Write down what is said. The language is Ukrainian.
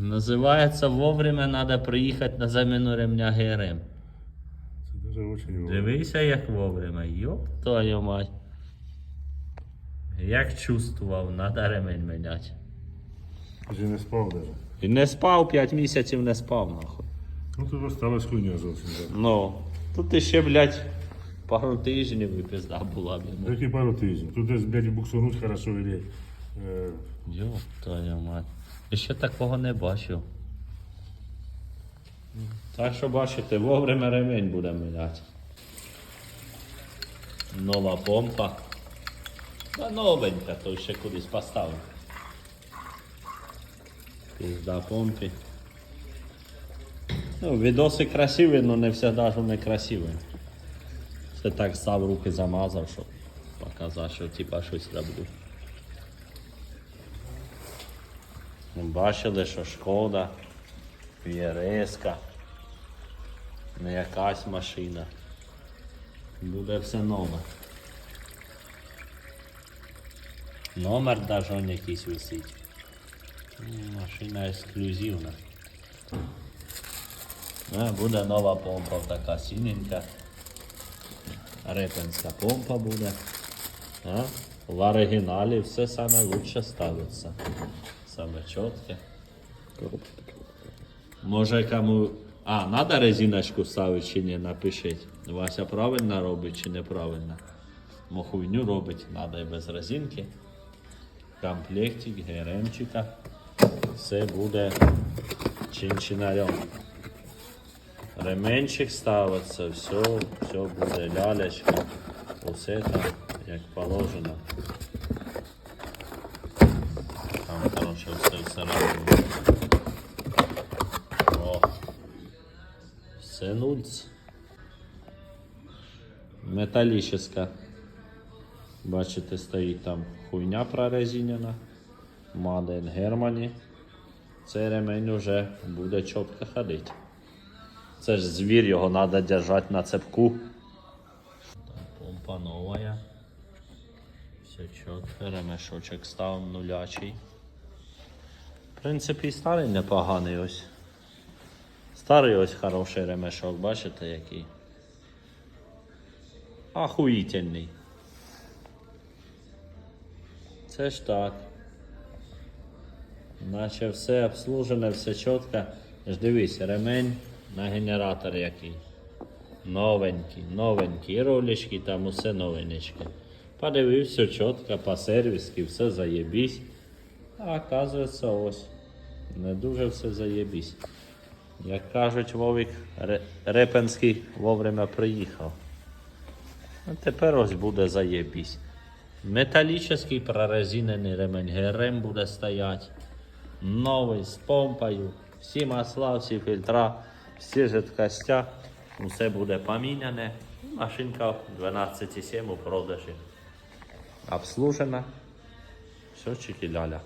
Називається вовремя треба приїхати на заміну ремня ГРМ. Це дуже очень. Дивися, як вовремя. Йоп твою мать. Як чувствував, треба ремень міняти. Вже не спав даже. І не спав 5 місяців не спав, нахуй. Ну тут осталась хуйня зовсім. Ну, тут іще, блядь, пару тижнів і пизда була б йому. Які пару тижнів. Тут десь, блядь, буксунуть хорошо или... Е, Йоп твою мать. Я ще такого не бачив. Так що бачите, вовремя ремень буде міняти. Нова помпа. Та новенька, то ще кудись поставив. Пізда помпі. Ну, відоси красиві, але не завжди ж вони красиві. Це так став руки замазав, щоб показати, що типа щось роблю. Бачили, що шкода, Фієреска, не якась машина. Буде все нове. Номер навіть он якийсь висить. Машина ексклюзивна. Е, Буде нова помпа така синенька. Репенська помпа буде. А? В оригіналі все саме лучше ставиться. Саме чітке. Може кому. А, треба резиночку ставити чи ні, напишіть. Вася правильно робить чи неправильно. Мо хуйню робить, треба і без резинки. Комплектик, ГРМчика. Все буде чинчинарем. Ременчик ставиться, все, все буде лялечка. Усе там, як положено. Короче, все всередині. О. Все нульц. Металічна. Бачите, стоїть там хуйня. Made in Germany. Цей ремень вже буде чітко ходити. Це ж звір, його треба держати на цепку. Помпа нова. Все чітко, ремешочок став нулячий. В принципі, старий непоганий ось. Старий ось хороший ремешок, бачите який. Ахуїтельний. Це ж так. Наче все обслужене, все чітко. Ж дивись, ремень на генератор який. Новенький, новенький. І ролички там усе новенечке. Подивився чітко, по сервіски, все заєбісь. А оказується ось. Не дуже все заєбісь. Як кажуть, Вовик Ре- Репенський вовремя приїхав. А тепер ось буде заєбісь. Металічний прорезинений ремень ГРМ буде стояти. Новий з помпою. Всі масла, всі фільтра, всі жидкостя. Усе буде поміняне. Машинка 12,7 у продажі. Обслужена. Все чики-ляля.